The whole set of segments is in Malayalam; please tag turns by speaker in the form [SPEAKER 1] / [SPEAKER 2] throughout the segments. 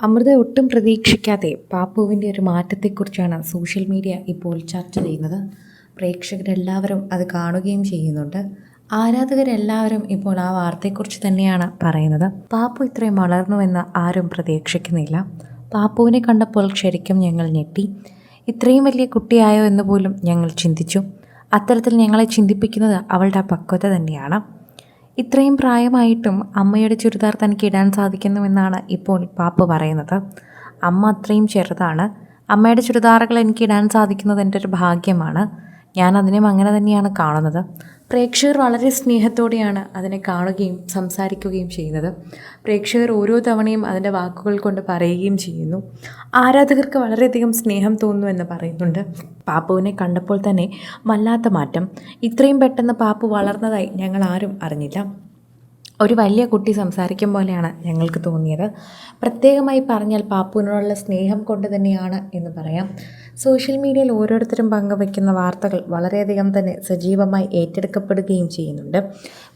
[SPEAKER 1] അമൃത ഒട്ടും പ്രതീക്ഷിക്കാതെ പാപ്പുവിന്റെ ഒരു മാറ്റത്തെക്കുറിച്ചാണ് സോഷ്യൽ മീഡിയ ഇപ്പോൾ ചർച്ച ചെയ്യുന്നത്. പ്രേക്ഷകരെല്ലാവരും അത് കാണുകയും ചെയ്യുന്നുണ്ട്. ആരാധകരെല്ലാവരും ഇപ്പോൾ ആ വാർത്തയെക്കുറിച്ച് തന്നെയാണ് പറയുന്നത്. പാപ്പു ഇത്രയും വളർന്നുവെന്ന് ആരും പ്രതീക്ഷിക്കുന്നില്ല. പാപ്പുവിനെ കണ്ടപ്പോൾ ശരിക്കും ഞങ്ങൾ ഞെട്ടി. ഇത്രയും വലിയ കുട്ടിയായോ എന്ന് പോലും ഞങ്ങൾ ചിന്തിച്ചു. അത്തരത്തിൽ ഞങ്ങളെ ചിന്തിപ്പിക്കുന്നത് അവളുടെ പക്വത തന്നെയാണ്. ഇത്രയും പ്രായമായിട്ടും അമ്മയുടെ ചുരിദാർ തനിക്ക് ഇടാൻ സാധിക്കുന്നുവെന്നാണ് ഇപ്പോൾ പാപ്പ പറയുന്നത്. അമ്മ അത്രയും ചെറുതാണ്. അമ്മയുടെ ചുരിദാറുകൾ എനിക്ക് ഇടാൻ സാധിക്കുന്നത് എന്റെ ഒരു ഭാഗ്യമാണ്. ഞാൻ അതിനെ അങ്ങനെ തന്നെയാണ് കാണുന്നത്. പ്രേക്ഷകർ വളരെ സ്നേഹത്തോടെയാണ് അതിനെ കാണുകയും സംസാരിക്കുകയും ചെയ്യുന്നത്. പ്രേക്ഷകർ ഓരോ തവണയും അതിന്റെ വാക്കുകൾ കൊണ്ട് പറയുകയും ചെയ്യുന്നു. ആരാധകർക്ക് വളരെയധികം സ്നേഹം തോന്നുന്നു എന്ന് പറയുന്നുണ്ട്. പാപ്പുവിനെ കണ്ടപ്പോൾ തന്നെ വല്ലാത്ത മാറ്റം. ഇത്രയും പെട്ടെന്ന് പാപ്പു വളർന്നതായി ഞങ്ങൾ ആരും അറിഞ്ഞില്ല. ഒരു വലിയ കുട്ടി സംസാരിക്കും പോലെയാണ് ഞങ്ങൾക്ക് തോന്നിയത്. പ്രത്യേകമായി പറഞ്ഞാൽ പാപ്പുവിനോടുള്ള സ്നേഹം കൊണ്ട് തന്നെയാണ് എന്ന് പറയാം. സോഷ്യൽ മീഡിയയിൽ ഓരോരുത്തരും പങ്കുവയ്ക്കുന്ന വാർത്തകൾ വളരെയധികം തന്നെ സജീവമായി ഏറ്റെടുക്കപ്പെടുകയും ചെയ്യുന്നുണ്ട്.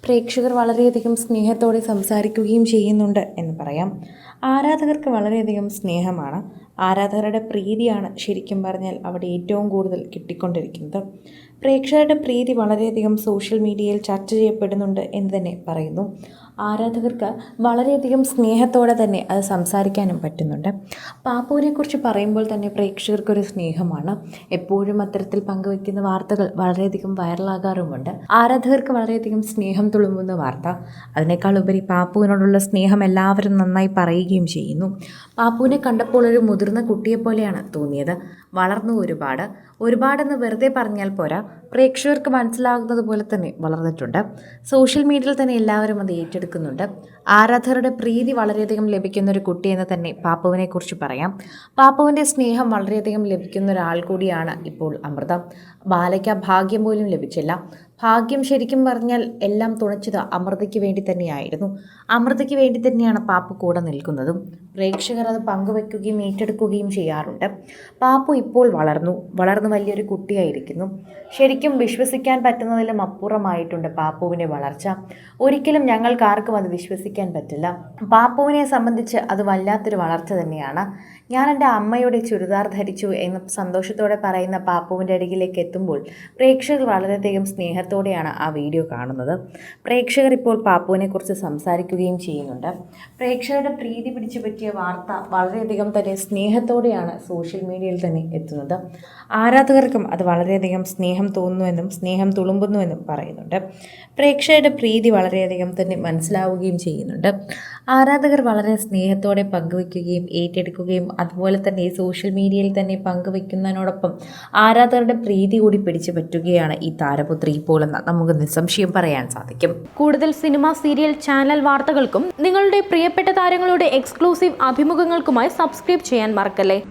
[SPEAKER 1] പ്രേക്ഷകർ വളരെയധികം സ്നേഹത്തോടെ സംസാരിക്കുകയും ചെയ്യുന്നുണ്ട് എന്ന് പറയാം. ആരാധകർക്ക് വളരെയധികം സ്നേഹമാണ്. ആരാധകരുടെ പ്രീതിയാണ് ശരിക്കും പറഞ്ഞാൽ അവിടെ ഏറ്റവും കൂടുതൽ കിട്ടിക്കൊണ്ടിരിക്കുന്നത്. പ്രേക്ഷകരുടെ പ്രീതി വളരെയധികം സോഷ്യൽ മീഡിയയിൽ ചർച്ച ചെയ്യപ്പെടുന്നുണ്ട് എന്ന് തന്നെ പറയുന്നു. ആരാധകർക്ക് വളരെയധികം സ്നേഹത്തോടെ തന്നെ അത് സംസാരിക്കാനും പറ്റുന്നുണ്ട്. പാപ്പുവിനെക്കുറിച്ച് പറയുമ്പോൾ തന്നെ പ്രേക്ഷകർക്കൊരു സ്നേഹമാണ്. എപ്പോഴും അത്തരത്തിൽ പങ്കുവയ്ക്കുന്ന വാർത്തകൾ വളരെയധികം വൈറലാകാറുമുണ്ട്. ആരാധകർക്ക് വളരെയധികം സ്നേഹം തുളുമ്പുന്ന വാർത്ത. അതിനേക്കാൾ ഉപരി പാപ്പുവിനോടുള്ള സ്നേഹം എല്ലാവരും നന്നായി പറയുകയും ചെയ്യുന്നു. പാപ്പുവിനെ കണ്ടപ്പോൾ ഒരു മുതിർന്ന കുട്ടിയെപ്പോലെയാണ് തോന്നിയത്. വളർന്നു ഒരുപാട്. ഒരുപാടെന്ന് വെറുതെ പറഞ്ഞാൽ പോരാ. പ്രേക്ഷകർക്ക് മനസ്സിലാകുന്നത് പോലെ തന്നെ വളർന്നിട്ടുണ്ട്. സോഷ്യൽ മീഡിയയിൽ തന്നെ എല്ലാവരും അത് ഏറ്റെടുക്കുന്നുണ്ട് ആരാധകരുടെ പ്രീതി വളരെയധികം ലഭിക്കുന്ന ഒരു കുട്ടി എന്ന് തന്നെ പാപ്പുവിനെ കുറിച്ച് പറയാം. പാപ്പുവിന്റെ സ്നേഹം വളരെയധികം ലഭിക്കുന്ന ഒരാൾ കൂടിയാണ് ഇപ്പോൾ അമൃത. ബാലയ്ക്ക് ഭാഗ്യം പോലും ലഭിച്ചില്ല. ഭാഗ്യം ശരിക്കും പറഞ്ഞാൽ എല്ലാം തുണച്ചത് അമൃതയ്ക്ക് വേണ്ടി തന്നെയായിരുന്നു. അമൃതയ്ക്ക് വേണ്ടി തന്നെയാണ് പാപ്പു കൂടെ നിൽക്കുന്നതും. പ്രേക്ഷകർ അത് പങ്കുവെക്കുകയും ഏറ്റെടുക്കുകയും ചെയ്യാറുണ്ട്. പാപ്പു ഇപ്പോൾ വളർന്നു. വളർന്നു വലിയൊരു കുട്ടിയായിരിക്കുന്നു. ശരിക്കും വിശ്വസിക്കാൻ പറ്റുന്നതിലും അപ്പുറമായിട്ടുണ്ട് പാപ്പുവിന്റെ വളർച്ച. ഒരിക്കലും ഞങ്ങൾക്കാർക്കും അത് വിശ്വസിക്കാൻ പറ്റില്ല. പാപ്പുവിനെ സംബന്ധിച്ച് അത് വല്ലാത്തൊരു വളർച്ച തന്നെയാണ്. ഞാൻ എന്റെ അമ്മയുടെ ചുരിദാർ ധരിച്ചു എന്ന് സന്തോഷത്തോടെ പറയുന്ന പാപ്പുവിന്റെ അരികിലേക്ക് എത്തുമ്പോൾ പ്രേക്ഷകർ വളരെയധികം സ്നേഹത്തോടെയാണ് ആ വീഡിയോ കാണുന്നത്. പ്രേക്ഷകർ ഇപ്പോൾ പാപ്പുവിനെക്കുറിച്ച് സംസാരിക്കുകയും ചെയ്യുന്നുണ്ട്. പ്രേക്ഷകരുടെ പ്രീതി പിടിച്ചു പറ്റിയ വാർത്ത വളരെയധികം തന്നെ സ്നേഹത്തോടെയാണ് സോഷ്യൽ മീഡിയയിൽ തന്നെ എത്തുന്നത്. ആരാധകർക്കും അത് വളരെയധികം സ്നേഹം തോന്നുന്നുവെന്നും സ്നേഹം തുളുമ്പുന്നുവെന്നും പറയുന്നുണ്ട്. പ്രേക്ഷകരുടെ പ്രീതി വളരെയധികം തന്നെ മനസ്സിലാവുകയും ചെയ്യുന്നുണ്ട്. ആരാധകർ വളരെ സ്നേഹത്തോടെ പങ്കുവയ്ക്കുകയും ഏറ്റെടുക്കുകയും അതുപോലെ തന്നെ സോഷ്യൽ മീഡിയയിൽ തന്നെ പങ്കുവയ്ക്കുന്നതിനോടൊപ്പം ആരാധകരുടെ പ്രീതി കൂടി പിടിച്ചു പറ്റുകയാണ് ഈ താരപുത്രി. ഇപ്പോൾ എന്ന് നമുക്ക് നിസ്സംശയം പറയാൻ സാധിക്കും.
[SPEAKER 2] കൂടുതൽ സിനിമ സീരിയൽ ചാനൽ വാർത്തകൾക്കും നിങ്ങളുടെ പ്രിയപ്പെട്ട താരങ്ങളുടെ എക്സ്ക്ലൂസീവ് അഭിമുഖങ്ങൾക്കുമായി സബ്സ്ക്രൈബ് ചെയ്യാൻ മറക്കല്ലേ?